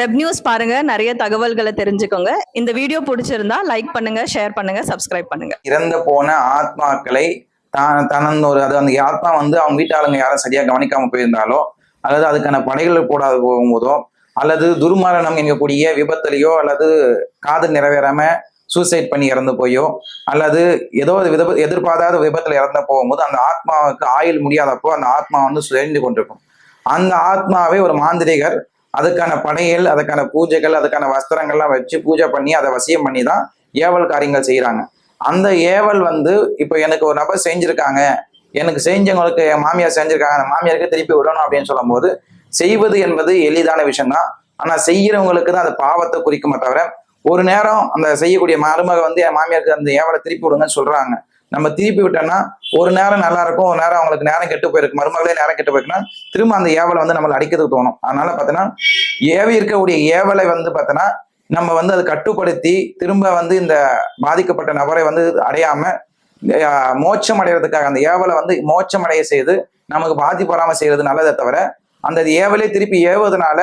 Web news பாருங்க நிறைய தகவல்களை தெரிஞ்சுக்கோங்க. இந்த வீடியோ பிடிச்சிருந்தா லைக் பண்ணுங்க ஷேர் பண்ணுங்க சப்ஸ்கிரைப் பண்ணுங்க. இறந்து போன ஆத்மாக்களை தான் தனது ஒரு அது அந்த ஆத்மா வந்து அவங்க வீட்டாளுங்க யாரும் சரியா கவனிக்காம போயிருந்தாலோ அல்லது அதுக்கான படைகள் போடாது போகும்போதோ அல்லது துர்மரணம் என்கக்கூடிய விபத்துலையோ அல்லது காதல் நிறைவேறாம சூசைட் பண்ணி இறந்து போயோ அல்லது ஏதோ ஒரு வித எதிர்பாராத விபத்துல இறந்து போகும்போது அந்த ஆத்மாவுக்கு ஆயுள் முடியாதப்போ அந்த ஆத்மா வந்து சுழண்டு கொண்டிருக்கும். அந்த ஆத்மாவை ஒரு மாந்திரிகர் அதுக்கான படையல் அதுக்கான பூஜைகள் அதுக்கான வஸ்திரங்கள்லாம் வச்சு பூஜை பண்ணி அதை வசியம் பண்ணி தான் ஏவல் காரியங்கள் செய்கிறாங்க அந்த ஏவல் வந்து இப்போ எனக்கு ஒரு நபர் செஞ்சுருக்காங்க எனக்கு செஞ்சவங்களுக்கு என் மாமியார் செஞ்சுருக்காங்க அந்த மாமியாருக்கு திருப்பி விடணும் அப்படின்னு சொல்லும்போது செய்வது என்பது எளிதான விஷயம்தான். ஆனால் செய்கிறவங்களுக்கு தான் அது பாவத்தை குறிக்குமே தவிர ஒரு நேரம் அந்த செய்யக்கூடிய மருமக வந்து என் மாமியாருக்கு அந்த ஏவலை திருப்பி விடுங்கன்னு சொல்கிறாங்க நம்ம திருப்பி விட்டோம்னா ஒரு நேரம் நல்லா இருக்கும் ஒரு நேரம் அவங்களுக்கு நேரம் கெட்டு போயிருக்கு. மருமகளே நேரம் கெட்டு போயிருக்குன்னா திரும்ப அந்த ஏவலை வந்து நம்மளை அடிக்கிறதுக்கு தோணும். அதனால பார்த்தீங்கன்னா ஏவி இருக்கக்கூடிய ஏவலை வந்து பார்த்தோன்னா நம்ம வந்து அதை கட்டுப்படுத்தி திரும்ப வந்து இந்த பாதிக்கப்பட்ட நபரை வந்து அடையாம மோட்சம் அடைகிறதுக்காக அந்த ஏவலை வந்து மோட்சம் அடைய செய்து நமக்கு பாதிப்பு வராம செய்யறது நல்லதே தவிர அந்த ஏவலை திருப்பி ஏவுவதனால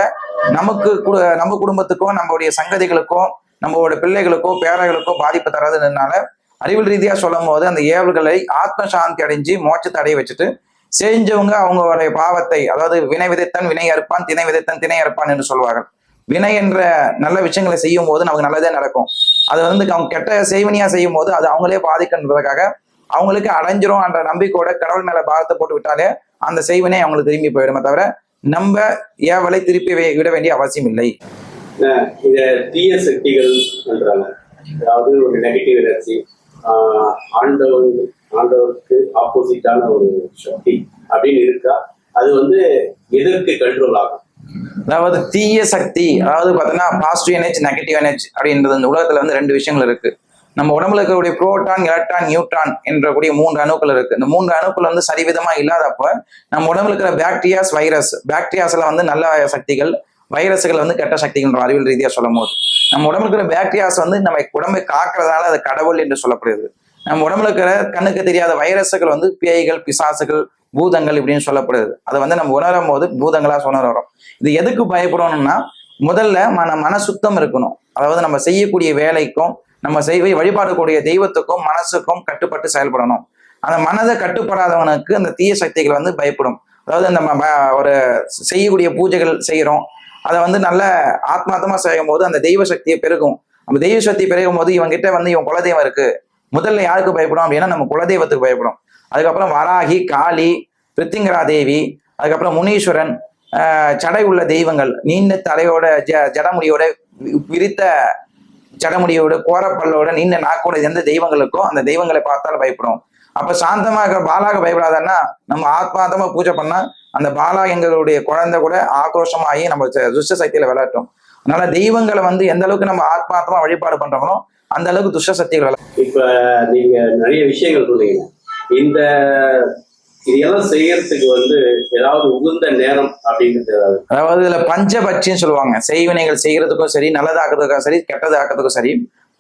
நமக்கு கு- நம்ம குடும்பத்துக்கும் நம்மளுடைய சங்கதிகளுக்கும் நம்மளோட பிள்ளைகளுக்கோ பேரர்களுக்கோ பாதிப்பு தராதுனால அறிவியல் ரீதியா சொல்லும் போது அந்த ஏவல்களை ஆத்ம சாந்தி அடைஞ்சு மோட்சத்தை அடைய வச்சுட்டு செஞ்சவங்க அவங்களுடைய பாவத்தை அதாவது வினை விதைத்தன் வினை அறுப்பான் திணை விதைத்தன் திணை அறுப்பான் என்று சொல்வார்கள். வினை என்ற நல்ல விஷயங்களை செய்யும் போது நமக்கு நல்லதே நடக்கும். அது வந்து அவங்க கெட்ட செய்வினியா செய்யும் போது அது அவங்களே பாதிக்கன்றதுக்காக அவங்களுக்கு அடைஞ்சிரும் என்ற நம்பிக்கையோட கடவுள் மேல பாரத்தை போட்டு விட்டாலே அந்த செய்வினை அவங்களுக்கு திரும்பி போயிடுமே தவிர நம்ம ஏவலை திருப்பி விட வேண்டிய அவசியம் இல்லை. இத தீய சக்திகள் அதாவது ஒரு நெகட்டிவ் எனர்ஜி ஆண்டவர் ஆண்டவருக்கு ஆப்போசிட்டான ஒரு சக்தி அப்படின்னு இருக்கா? அது வந்து எதற்கு கண்ட்ரோல் ஆகும்? அதாவது தீய சக்தி அதாவது பார்த்தீங்கன்னா பாசிட்டிவ் எனர்ஜி நெகட்டிவ் எனர்ஜி அப்படின்றது இந்த உலகத்துல வந்து ரெண்டு விஷயங்கள் இருக்கு. நம்ம உடம்புல இருக்கக்கூடிய புரோட்டான் எலக்ட்ரான் நியூட்ரான் என்ற கூடிய மூன்று அணுக்கள் இருக்கு. இந்த மூன்று அணுக்கள் வந்து சரிவிதமா இல்லாதப்ப நம்ம உடம்புல இருக்கிற பாக்டீரியாஸ் வைரஸ் பாக்டீரியாஸ்ல வந்து நல்ல சக்திகள் வைரஸ்கள் வந்து கெட்ட சக்திகள் அறிவியல் ரீதியா சொல்லும் போது நம்ம உடம்புல இருக்கிற பாக்டீரியாஸ் வந்து நம்ம உடம்பை காக்கிறதுனால அது கடவுள் என்று சொல்லப்படுது நம்ம உடம்புல இருக்கிற கண்ணுக்கு தெரியாத வைரஸுகள் வந்து பேய்கள் பிசாசுகள் பூதங்கள் இப்படின்னு சொல்லப்படுது அதை வந்து நம்ம உணரும் போது பூதங்களா உணர்றோம் இது எதுக்கு பயப்படணும்னா முதல்ல மன மன சுத்தம் இருக்கணும். அதாவது நம்ம செய்யக்கூடிய வேலைக்கும் நம்ம செய்வை வழிபாடக்கூடிய தெய்வத்துக்கும் மனசுக்கும் கட்டுப்பட்டு செயல்படணும். அந்த மனதை கட்டுப்படாதவனுக்கு அந்த தீய சக்திகள் வந்து பயப்படும். அதாவது நம்ம ஒரு செய்யக்கூடிய பூஜைகள் செய்கிறோம் அதை வந்து நல்ல ஆத்மார்த்தமா செய்யும் போது அந்த தெய்வ சக்தியை பெருகும். நம்ம தெய்வ சக்தி பெருகும் போது இவன் கிட்ட வந்து இவன் குலதெய்வம் இருக்கு. முதல்ல யாருக்கு பயப்படும் அப்படின்னா நம்ம குலதெய்வத்துக்கு பயப்படும். அதுக்கப்புறம் வராகி காளி பிரித்திங்கரா தேவி அதுக்கப்புறம் முனீஸ்வரன் சடை உள்ள தெய்வங்கள் நீண்ட தலையோட ஜ ஜடமுடியோட விரித்த ஜடமுடியோட கோரப்பல்லோட நீண்ட நாக்கோட எந்த தெய்வங்களுக்கோ அந்த தெய்வங்களை பார்த்தால் பயப்படும். அப்ப சாந்தமா இருக்கிற பாலாக பயப்படாதன்னா நம்ம ஆத்மார்த்தமா பூஜை பண்ணா அந்த பாலா எங்களுடைய குழந்தை கூட ஆக்ரோஷமாகி நம்ம துஷ்ட சக்தியில விளையாட்டும். அதனால தெய்வங்களை வந்து எந்த அளவுக்கு நம்ம ஆத்மார்த்தமா வழிபாடு பண்றோமோ அந்த அளவுக்கு துஷ்ட சக்திகள் விளையாடும் இப்ப நீங்க நிறைய விஷயங்கள் சொன்னீங்க. இந்த இதெல்லாம் செய்யறதுக்கு வந்து ஏதாவது உகுந்த நேரம் அப்படிங்கிறது அதாவது இதுல பஞ்சபட்சின்னு சொல்லுவாங்க. செய்வினைகள் செய்யறதுக்கும் சரி நல்லதாக்குறதுக்கும் சரி கெட்டதாக்குறதுக்கும் சரி.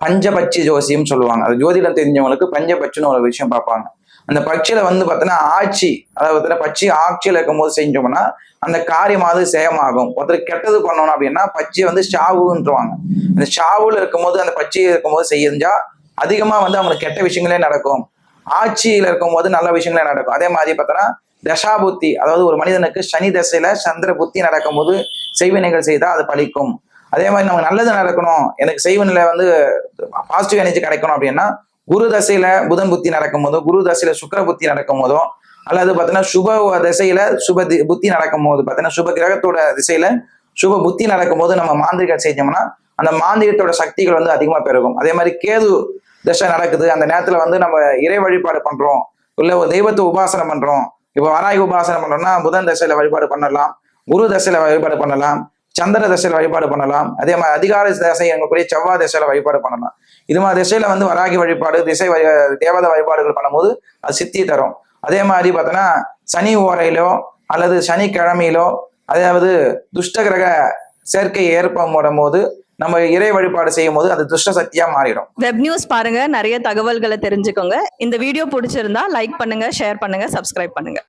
பஞ்சபட்சி ஜோசியம் சொல்லுவாங்க. அது ஜோதிடம் தெரிஞ்சவங்களுக்கு பஞ்சபட்சின்னு ஒரு விஷயம் பார்ப்பாங்க. அந்த பட்சியில வந்து பார்த்தீங்கன்னா ஆட்சி அதாவது பார்த்தீங்கன்னா பட்சி ஆட்சியில் இருக்கும்போது செஞ்சோம்னா அந்த காரியமாவது சேமாகும். ஒருத்தர் கெட்டது பண்ணணும் அப்படின்னா பச்சை வந்து ஷாவுன்றவாங்க. அந்த ஷாவுல இருக்கும்போது அந்த பச்சை இருக்கும்போது செஞ்சா அதிகமாக வந்து அவங்களுக்கு கெட்ட விஷயங்களே நடக்கும். ஆட்சியில் இருக்கும்போது நல்ல விஷயங்களே நடக்கும். அதே மாதிரி பார்த்தோன்னா தசாபுத்தி அதாவது ஒரு மனிதனுக்கு சனி தசையில சந்திர புத்தி நடக்கும்போது செய்வினைகள் செய்தால் அது பழிக்கும். அதே மாதிரி நமக்கு நல்லது நடக்கணும். எனக்கு செய்வனில் வந்து பாசிட்டிவ் எனர்ஜி கிடைக்கணும் அப்படின்னா குரு தசையில புதன் புத்தி நடக்கும் போதோ குரு தசையில சுக்கிர புத்தி நடக்கும் போதோ அல்லது பார்த்தீங்கன்னா சுப திசையில சுப தி- புத்தி நடக்கும் போது பார்த்தீங்கன்னா சுப கிரகத்தோட திசையில சுப புத்தி நடக்கும் போது நம்ம மாந்திரிகம் செஞ்சோம்னா அந்த மாந்திரிகத்தோட சக்திகள் வந்து அதிகமாக பெருகும். அதே மாதிரி கேது தசை நடக்குது. அந்த நேரத்தில் வந்து நம்ம இறை வழிபாடு பண்றோம். இல்லை ஒரு தெய்வத்தை உபாசனை பண்றோம். இப்போ வராய் உபாசனை பண்றோம்னா புதன் தசையில வழிபாடு பண்ணலாம். குரு தசையில வழிபாடு பண்ணலாம். சந்திர திசையில வழிபாடு பண்ணலாம். அதே மாதிரி அதிகார தசை எங்கக்கூடிய செவ்வாய் திசையில வழிபாடு பண்ணலாம். இது மாதிரி திசையில வந்து வராகி வழிபாடு திசை தேவதை வழிபாடுகள் பண்ணும்போது அது சித்தி தரும். அதே மாதிரி பார்த்தோன்னா சனி ஓரையிலோ அல்லது சனிக்கிழமையிலோ அதாவது துஷ்ட கிரக சேர்க்கை ஏற்படும் போது நம்ம இறை வழிபாடு செய்யும் போது அது துஷ்ட சக்தியா மாறிடும். வெப் நியூஸ் பாருங்க. நிறைய தகவல்களை தெரிஞ்சுக்கோங்க. இந்த வீடியோ பிடிச்சிருந்தா லைக் பண்ணுங்க ஷேர் பண்ணுங்க சப்ஸ்கிரைப் பண்ணுங்க.